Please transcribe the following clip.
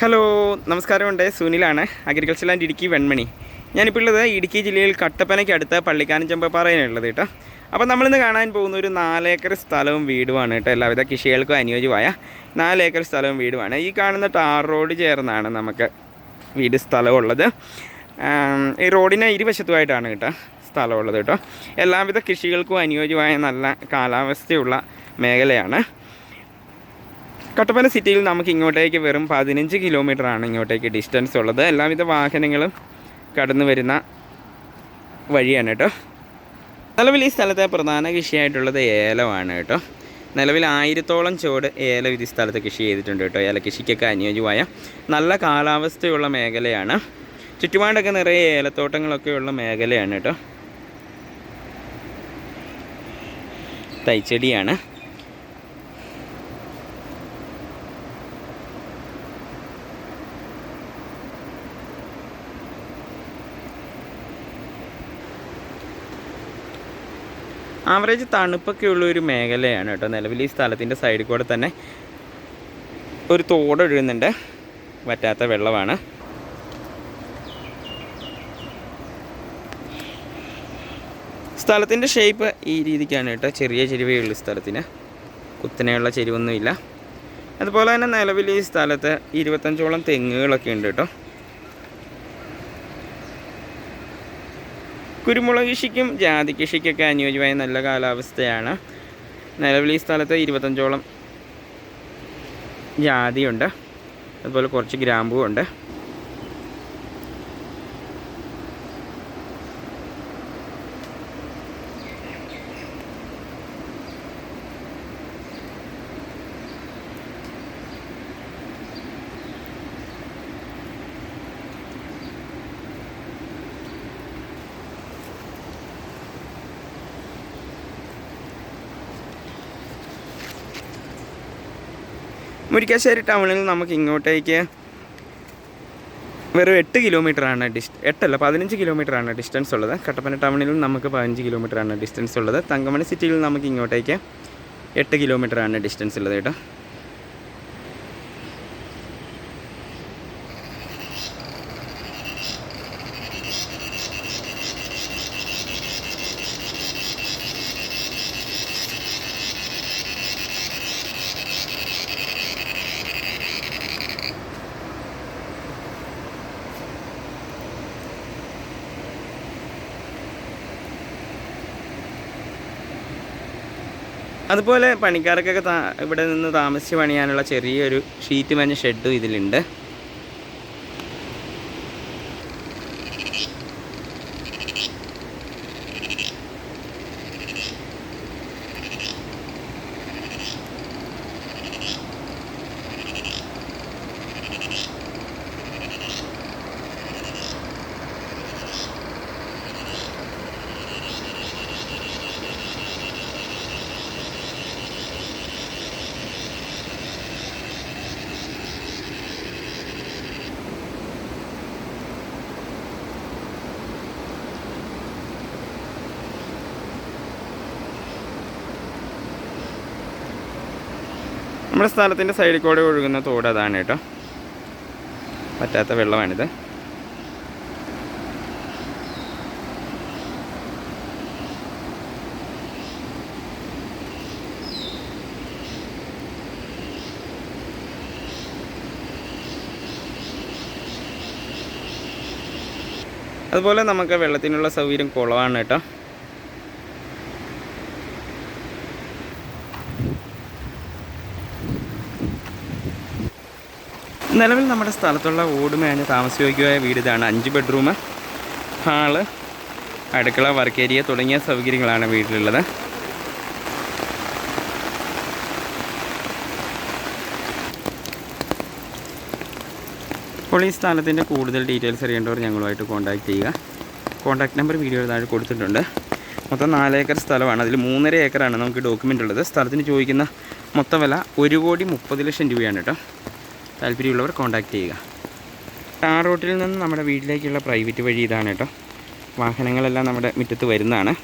Hello നമസ്കാരമുണ്ട്. സുനിലാണ് agriculture land Idukki Venmani. ഞാനിപ്പോൾ ഉള്ളത് ഇടുക്കി ജില്ലയിൽ കട്ടപ്പനയ്ക്ക് അടുത്ത പള്ളിക്കാനം ചെമ്പപ്പാറയിലുള്ളത് കേട്ടോ. അപ്പോൾ നമ്മളിന്ന് കാണാൻ പോകുന്ന ഒരു നാലേക്കർ സ്ഥലവും വീടുമാണ് കേട്ടോ. എല്ലാവിധ കൃഷികൾക്കും അനുയോജ്യമായ നാലേക്കർ സ്ഥലവും വീടുമാണ്. ഈ കാണുന്ന ടാർ റോഡ് ചേർന്നാണ് നമുക്ക് വീട് സ്ഥലമുള്ളത്. ഈ റോഡിന് ഇരുവശത്തുമായിട്ടാണ് കേട്ടോ സ്ഥലമുള്ളത് കേട്ടോ. എല്ലാവിധ കൃഷികൾക്കും അനുയോജ്യമായ നല്ല കാലാവസ്ഥയുള്ള മേഖലയാണ്. കട്ടപ്പന സിറ്റിയിൽ നമുക്ക് ഇങ്ങോട്ടേക്ക് വെറും പതിനഞ്ച് കിലോമീറ്റർ ആണ് ഇങ്ങോട്ടേക്ക് ഡിസ്റ്റൻസ് ഉള്ളത്. എല്ലാവിധ വാഹനങ്ങളും കടന്നു വരുന്ന വഴിയാണ് കേട്ടോ. നിലവിൽ ഈ സ്ഥലത്തെ പ്രധാന കൃഷിയായിട്ടുള്ളത് ഏലമാണ് കേട്ടോ. നിലവിൽ ആയിരത്തോളം ചോട് ഏലം ഇത് സ്ഥലത്ത് കൃഷി ചെയ്തിട്ടുണ്ട് കേട്ടോ. ഏല കൃഷിക്കൊക്കെ അനുയോജ്യമായ നല്ല കാലാവസ്ഥയുള്ള മേഖലയാണ്. ചുറ്റുപാടൊക്കെ നിറയെ ഏലത്തോട്ടങ്ങളൊക്കെ ഉള്ള മേഖലയാണ് കേട്ടോ. തൈച്ചെടിയാണ്. ആവറേജ് തണുപ്പൊക്കെ ഉള്ള ഒരു മേഖലയാണ് കേട്ടോ നിലവിൽ ഈ സ്ഥലത്തിന്റെ സൈഡിൽ കൂടെ തന്നെ ഒരു തോട് ഒഴുകുന്നുണ്ട്. വറ്റാത്ത വെള്ളമാണ്. സ്ഥലത്തിന്റെ ഷേപ്പ് ഈ രീതിക്കാണ് കേട്ടോ. ചെറിയ ചെരുവേ ഉള്ളൂ സ്ഥലത്തിന്. കുത്തനെയുള്ള ചെരുവൊന്നുമില്ല. അതുപോലെ തന്നെ നിലവിൽ ഈ സ്ഥലത്ത് ഇരുപത്തഞ്ചോളം തെങ്ങുകളൊക്കെ ഉണ്ട് കേട്ടോ. കുരുമുളക് കൃഷിക്കും ജാതി കൃഷിക്കൊക്കെ അനുയോജ്യമായ നല്ല കാലാവസ്ഥയാണ്. നിലവിൽ ഈ സ്ഥലത്ത് ഇരുപത്തഞ്ചോളം ജാതിയുണ്ട്. അതുപോലെ കുറച്ച് ഗ്രാമ്പും ഉണ്ട് മുരിക്കാശ്ശേരി ടൗണിൽ നിന്ന് നമുക്ക് ഇങ്ങോട്ടേക്ക് വെറും എട്ട് കിലോമീറ്ററാണ് ഡിസ് എട്ടല്ല പതിനഞ്ച് കിലോമീറ്ററാണ് ഡിസ്റ്റൻസ് ഉള്ളത്. കട്ടപ്പന ടൗണിൽ നിന്ന് നമുക്ക് പതിനഞ്ച് കിലോമീറ്ററാണ് ഡിസ്റ്റൻസ് ഉള്ളത്. തങ്കമണി സിറ്റിയിൽ നിന്ന് നമുക്ക് ഇങ്ങോട്ടേക്ക് എട്ട് കിലോമീറ്ററാണ് ഡിസ്റ്റൻസ് ഉള്ളത് കേട്ടോ. അതുപോലെ പണിക്കാർക്കൊക്കെ ഇവിടെ നിന്ന് താമസിച്ച് പണിയാനുള്ള ചെറിയൊരു ഷീറ്റ് മഞ്ഞ ഷെഡും ഇതിലുണ്ട്. നമ്മുടെ സ്ഥലത്തിന്റെ സൈഡിൽ കൂടെ ഒഴുകുന്ന തോട് അതാണ് കേട്ടോ. പറ്റാത്ത വെള്ളമാണിത്. അതുപോലെ നമുക്ക് വെള്ളത്തിനുള്ള സൗകര്യം കുളമാണ് കേട്ടോ. നിലവിൽ നമ്മുടെ സ്ഥലത്തുള്ള ഓടുമേഞ്ഞ് താമസയോഗ്യമായ വീട് ഇതാണ് അഞ്ച് ബെഡ്റൂം ഹാൾ അടുക്കള വർക്ക് ഏരിയ തുടങ്ങിയ സൗകര്യങ്ങളാണ് വീട്ടിലുള്ളത്. അപ്പോൾ ഈ സ്ഥലത്തിന്റെ കൂടുതൽ ഡീറ്റെയിൽസ് അറിയേണ്ടവർ ഞങ്ങളുമായിട്ട് കോൺടാക്ട് ചെയ്യുക. കോൺടാക്ട് നമ്പർ വീഡിയോ താഴെ കൊടുത്തിട്ടുണ്ട്. മൊത്തം നാലേക്കർ സ്ഥലമാണ്. അതിൽ മൂന്നര ഏക്കറാണ് നമുക്ക് ഡോക്യുമെന്റ് ഉള്ളത്. സ്ഥലത്തിന് ചോദിക്കുന്ന മൊത്തം വില ഒരു കോടി മുപ്പത് ലക്ഷം രൂപയാണ് കേട്ടോ. താല്പര്യമുള്ളവർ കോൺടാക്റ്റ് ചെയ്യുക. ടാർ റോട്ടിൽ നിന്ന് നമ്മുടെ വീട്ടിലേക്കുള്ള പ്രൈവറ്റ് വഴി ഇതാണ് കേട്ടോ. വാഹനങ്ങളെല്ലാം നമ്മുടെ മുറ്റത്ത് വരുന്നതാണ്.